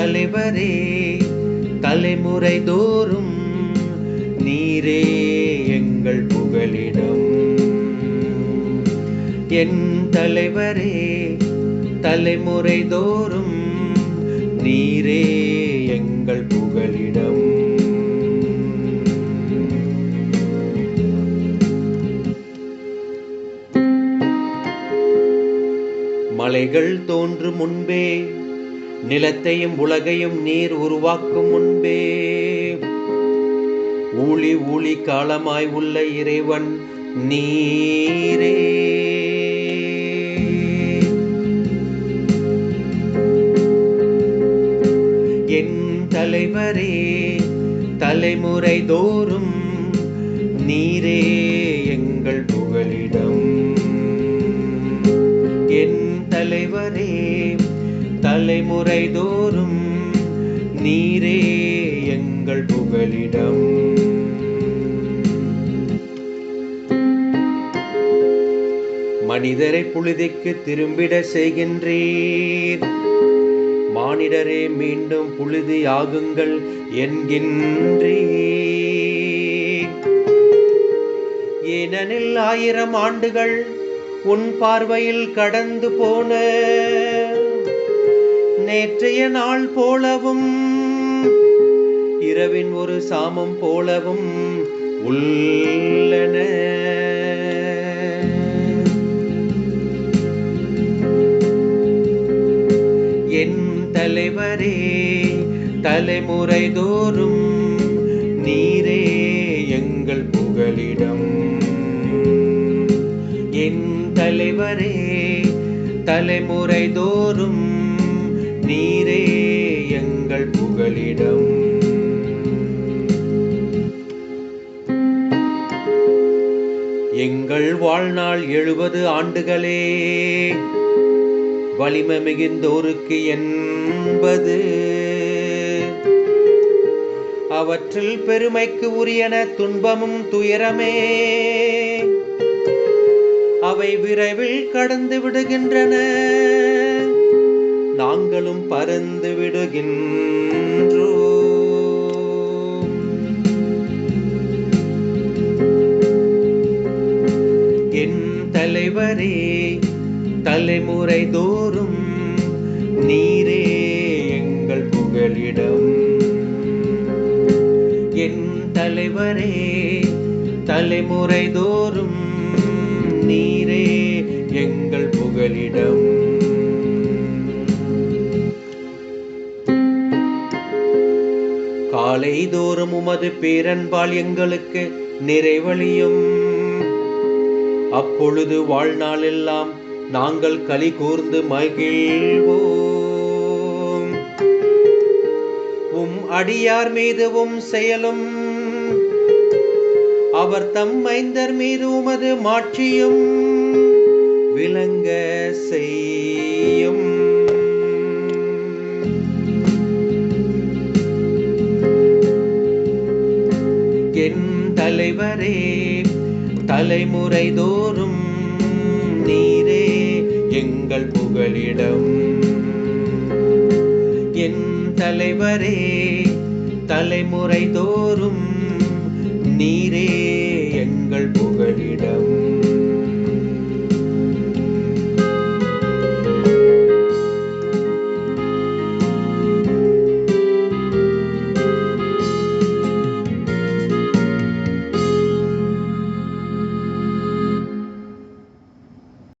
தலைவரே தலைமுறை தோறும் நீரே எங்கள் புகழிடம் என் தலைவரே தலைமுறை தோறும் நீரே எங்கள் புகழிடம் மலைகள் தோன்றும் முன்பே நிலத்தையும் உலகையும் நீர் உருவாக்கும் முன்பே. ஊழி ஊழி காலமாய் உள்ள இறைவன் நீரே. என் தலைவரே தலைமுறை தோறும் நீரே. தலைமுறை தோறும் நீரே எங்கள் புகலிடம். மனிதரை புழுதிக்கு திரும்பிட செய்கின்றீர். மானிடரே மீண்டும் புழுதி ஆகுங்கள் என்கின்றீர். ஏனெனில் ஆயிரம் ஆண்டுகள் உன் பார்வையில் கடந்து போன நேற்றைய நாள் போலவும் இரவின் ஒரு சாமம் போலவும் உள்ளன. என் தலைவரே தலைமுறை தோறும் நீரே எங்கள் புகலிடம். என் தலைவரே தலைமுறை தோறும் நீரே எங்கள் புகலிடம். எங்கள் வாழ்நாள் எழுபது ஆண்டுகளே வலிமை மிகுந்தோருக்கு என்பது. அவற்றில் பெருமைக்கு உரியன துன்பமும் துயரமே. அவை விரைவில் கடந்து விடுகின்றன. நாங்களும் பறந்து விடுகின்றோ என் தலைவரே தலைமுறை தோறும் நீரே எங்கள் புகலிடம். என் தலைவரே தலைமுறை தோறும் நீரே எங்கள் புகலிடம். காலை தோறும் உமது பேரன்பால் எங்களுக்கு நிறைவழியும் அப்பொழுது வாழ்நாளெல்லாம் நாங்கள் களி கூர்ந்து மகிழ்வோம். உம் அடியார் மீது உம் செயலும் அவர் தம் மைந்தர் மீது உமது மாட்சியும் விளங்க செய். தலைவரே தலைமுறை தோறும் நீரே எங்கள் புகழிடம். என் தலைவரே தலைமுறை தோறும் நீரே.